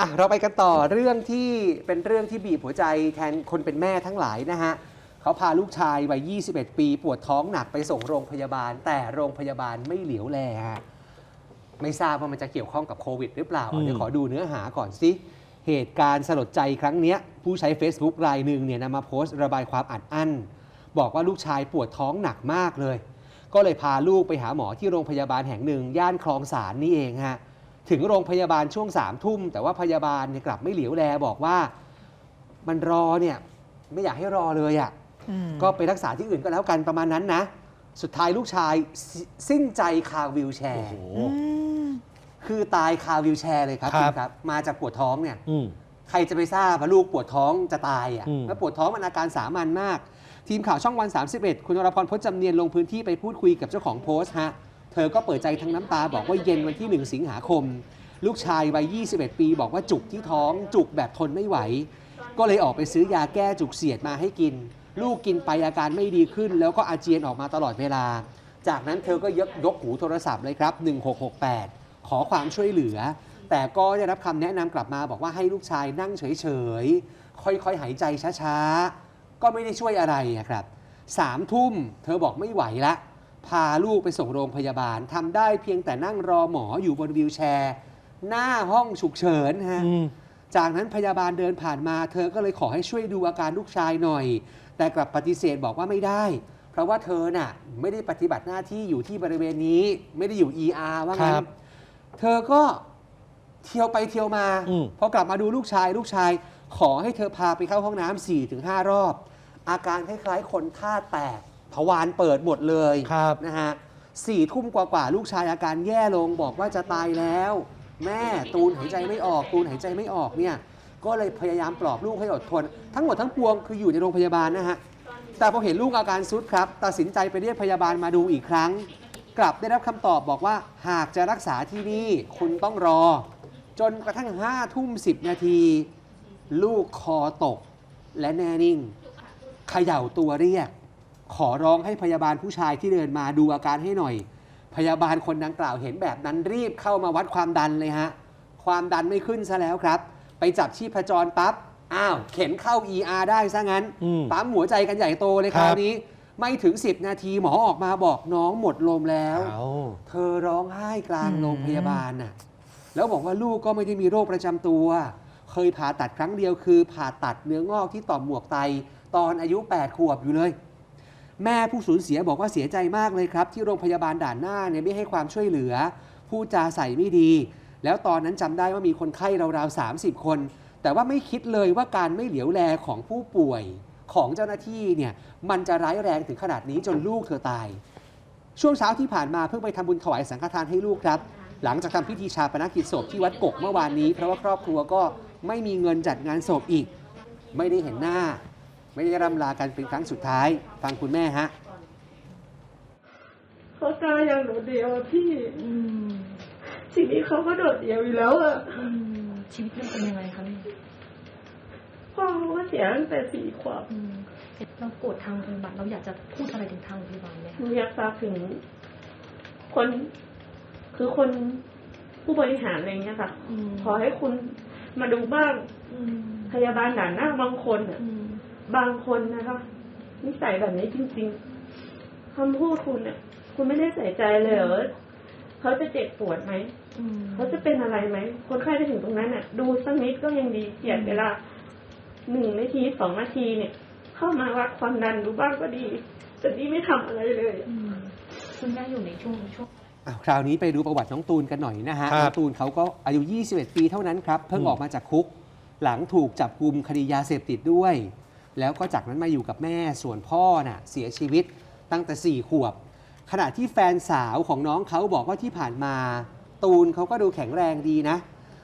อะเราไปกันต่อเรื่องที่เป็นเรื่องที่บีบหัวใจแทนคนเป็นแม่ทั้งหลายนะฮะเขาพาลูกชายวัย 21 ปี ปวดท้องหนักไปส่งโรงพยาบาล แต่โรงพยาบาลไม่เหลียวแลฮะไม่ทราบว่ามันจะเกี่ยวข้องกับโควิด หรือเปล่าอืมเดี๋ยวขอดูเนื้อหาก่อนสิเหตุการณ์สลดใจครั้งเนี้ยผู้ใช้ Facebook รายหนึ่งเนี่ยนำมาโพสต์ระบายความอัดอั้น บอกว่าลูกชายปวดท้องหนักมากเลย ก็เลยพาลูกไปหาหมอที่โรงพยาบาลแห่งหนึ่ง ย่านคลองสารนี่เองฮะ ถึงโรงพยาบาลช่วงสามทุ่ม แต่ว่าพยาบาลเนี่ยกลับไม่เหลียวแลบอกว่า มันรอเนี่ยไม่อยากให้รอเลยอะ่ะอืมก็ไปรักษาที่อื่นก็แล้วกันประมาณนั้นนะ สุดท้ายลูกชายสสิ้นใจคาวิวแชโอ้ร์โหอืมคือตายคาวิวแชร์เลยครับครับณครับ มาจากปวดท้องเนี่ย อืม ใครจะไปทราบว่าลูกปวดท้องจะตายอืมอะ่ะแล้วปวดท้องมันอาการสามัญมาก ทีมข่าวช่องวัน 31 คุณนรพรพจน์จำเนียนลงพื้นที่ไปพูดคุยกับเจ้าของโพสต์ฮะ เธอก็เปิดใจทั้งน้ำตาบอกว่าเย็นวันที่ 1 สิงหาคม ลูกชายวัย 21 ปี บอกว่าจุกที่ท้อง จุกแบบทนไม่ไหว ก็เลยออกไปซื้อยาแก้จุกเสียดมาให้กิน ลูกกินไปอาการไม่ดีขึ้น แล้วก็อาเจียนออกมาตลอดเวลา จากนั้นเธอก็ยกยกหูโทรศัพท์เลยครับ 1668 ขอความช่วยเหลือ แต่ก็ได้รับคำแนะนำกลับมาบอกว่าให้ลูกชายนั่งเฉยๆค่อยๆหายใจช้าๆก็ไม่ได้ช่วยอะไรครับสามทุ่มเธอบอกไม่ไหวละ พาลูกไปส่งโรงพยาบาลทำได้เพียงแต่นั่งรอหมออยู่บนวิวแชร์ หน้าห้องฉุกเฉินฮะ อืม จากนั้นพยาบาลเดินผ่านมา เธอก็เลยขอให้ช่วยดูอาการลูกชายหน่อย แต่กลับปฏิเสธบอกว่าไม่ได้ เพราะว่าเธอน่ะ ไม่ได้ปฏิบัติหน้าที่อยู่ที่บริเวณนี้ ไม่ได้อยู่ ER ว่างั้ครันบเธอก็เที่ยวไปเที่ยวมาอืม พอกลับมาดูลูกชาย ลูกชาย ขอให้เธอพาไปเข้าห้องน้ำสี่ถึงห้ารอบ อาการคล้ายๆคนท่าแตก ทวารเปิดหมดเลยครับนะฮะสี่ทุ่มกว่าๆลูกชายอาการแย่ลงบอกว่าจะตายแล้ว แม่ตูนหายใจไม่ออก ตูนหายใจไม่ออกเนี่ยก็เลยพยายามปลอบลูกให้อดทน ทั้งหมดทั้งปวงคืออยู่ในโรงพยาบาลนะฮะแต่พอเห็นลูกอาการซุดครับ ตัดสินใจไปเรียกพยาบาลมาดูอีกครั้ง กลับได้รับคำตอบบอกว่า หากจะรักษาที่นี่คุณต้องรอ จนกระทั่งห้าทุ่มสิบนาที ลูกคอตก และแน่นิ่งเขย่าตัวเรียก ขอร้องให้พยาบาลผู้ชายที่เดินมาดูอาการให้หน่อย พยาบาลคนดังกล่าวเห็นแบบนั้นรีบเข้ามาวัดความดันเลยฮะ ความดันไม่ขึ้นซะแล้วครับ ไปจับชีพจรปั๊บ อ้าว เข็นเข้า ER ได้ซะงั้น อืมปั๊มหัวใจกันใหญ่โตเลยคครัราบวนี้ ไม่ถึง 10 นาทีหมอออกมาบอกน้องหมดลมแล้ว เอาเธอร้องไห้กลางอืมโรงพยาบาลน่ะ แล้วบอกว่าลูกก็ไม่ได้มีโรคประจำตัว เคยผ่าตัดครั้งเดียวคือ ผ่าตัดเนื้องอกที่ต่อมหมวกไต ตอนอายุ 8 ขวบอยู่เลย แม่ผู้สูญเสียบอกว่าเสียใจมากเลยครับ ที่โรงพยาบาลด่านหน้าเนี่ยไม่ให้ความช่วยเหลือพูดจาใส่ไม่ดี แล้วตอนนั้นจำได้ว่ามีคนไข้ราวๆ 30 คน แต่ว่าไม่คิดเลยว่าการไม่เหลียวแลของผู้ป่วยของเจ้าหน้าที่เนี่ยมันจะร้ายแรงถึงขนาดนี้จนลูกเธอตาย ช่วงเช้าที่ผ่านมาเพิ่งไปทำบุญถวายสังฆทานให้ลูกครับ หลังจากทำพิธีชาปนกิจศพที่วัดกกเมื่อวานนี้ เพราะว่าครอบครัวก็ไม่มีเงินจัดงานศพอีก ไม่ได้เห็นหน้า ไม่ได้ร่ำลากันเป็นครั้งสุดท้าย ฟังคุณแม่ฮะเขาตายอย่างโดดเดี่ยวอะพี่อืมชีวิตเขาก็โดดเดี่ยวอยู่แล้วอะอืมชีวิตมันเป็นยังไงคะเนี่ยพ่อเขาก็เสียตั้งแต่สี่ขวบอืมเราโกรธทางโรงพยาบาลเราอยากจะพูดอะไรถึงทางโรงพยาบาลไหมหคะนูอยากฝากถึง คน คือคนผู้บริหารอะไรเงี้ยค่ะอืมขอให้คุณมาดูบ้างอืมพยาบาลด่านหน้าบางคนอะอืม บางคนนะคะนิสัยแบบนี้จริงๆคำพูดคุณเนี่ย คุณไม่ได้ใส่ใจเลยเหรอเขาจะเจ็บปวดไหมอืมเขาจะเป็นอะไรไหม คนไข้ไปถึงตรงนั้นน่ะ ดูสักนิดก็ยังดีเสียเวลาหนึ่งนาทีสองนาทีเนี่ย เข้ามาวัดความดันดูบ้างก็ดี แต่นี่ไม่ทำอะไรเลยอืมคุณแม่อยู่ในช่วงช่วงอ้าวคราวนี้ไปดูประวัติน้องตูนกันหน่อยนะฮะครับน้องตูนเขาก็อายุ 21 ปีเท่านั้นครับ เพิ่งอืมออกมาจากคุก หลังถูกจับกลุ่มคดียาเสพติดด้วย แล้วก็จากนั้นมาอยู่กับแม่ส่วนพ่อน่ะเสียชีวิตตั้งแต่ 4 ขวบ ขณะที่แฟนสาวของน้องเขาบอกว่าที่ผ่านมา ตูนเขาก็ดูแข็งแรงดีนะ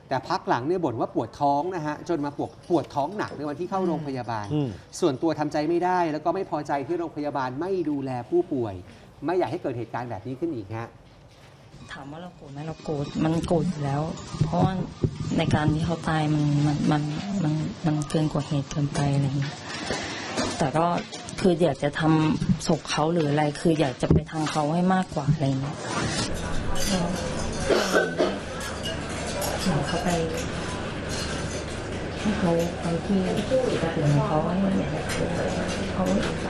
แต่พักหลังเนี่ยบ่นว่าปวดท้องนะฮะจนมาปวดปวดท้องหนักในวันที่เข้าโรงพยาบาล อืม ส่วนตัวทำใจไม่ได้แล้วก็ไม่พอใจที่โรงพยาบาลไม่ดูแลผู้ป่วย ไม่อยากให้เกิดเหตุการณ์แบบนี้ขึ้นอีกฮะ ถามว่าเราโกรธไหมเราโกรธมันโกรธอยู่แล้ว เพราะว่าในการที่เขาตายมันมันมันมันมันเกินกว่าเหตุเกินไปอะไรอย่างเงี้ยแต่ก็คืออยากจะทำศพเขาหรืออะไร คืออยากจะไปทางเขาให้มากกว่าอะไรอย่างเงี้ยเหมือนเขาไปให้เขาไปที่ถึงเขาให้เขา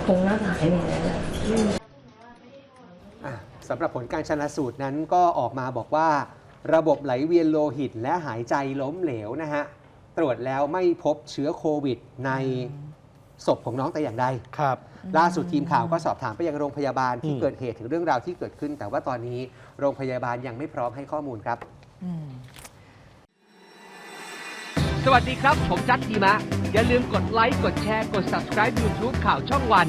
คงน่าจะหายเหนื่อยแล้วแหละ สำหรับผลการชนะสูตรนั้นก็ออกมาบอกว่า ระบบไหลเวียนโลหิตและหายใจล้มเหลวนะฮะ ตรวจแล้วไม่พบเชื้อโควิดในศพของน้องแต่อย่างใด ครับ ล่าสุดทีมข่าวก็สอบถามไปยังโรงพยาบาลที่อืมเกิดเหตุถึงเรื่องราวที่เกิดขึ้น แต่ว่าตอนนี้โรงพยาบาลยังไม่พร้อมให้ข้อมูลครับ อืม สวัสดีครับ ผมจัดทีมะ อย่าลืมกดไลค์ กดแชร์ กด subscribe YouTube ข่าวช่องวัน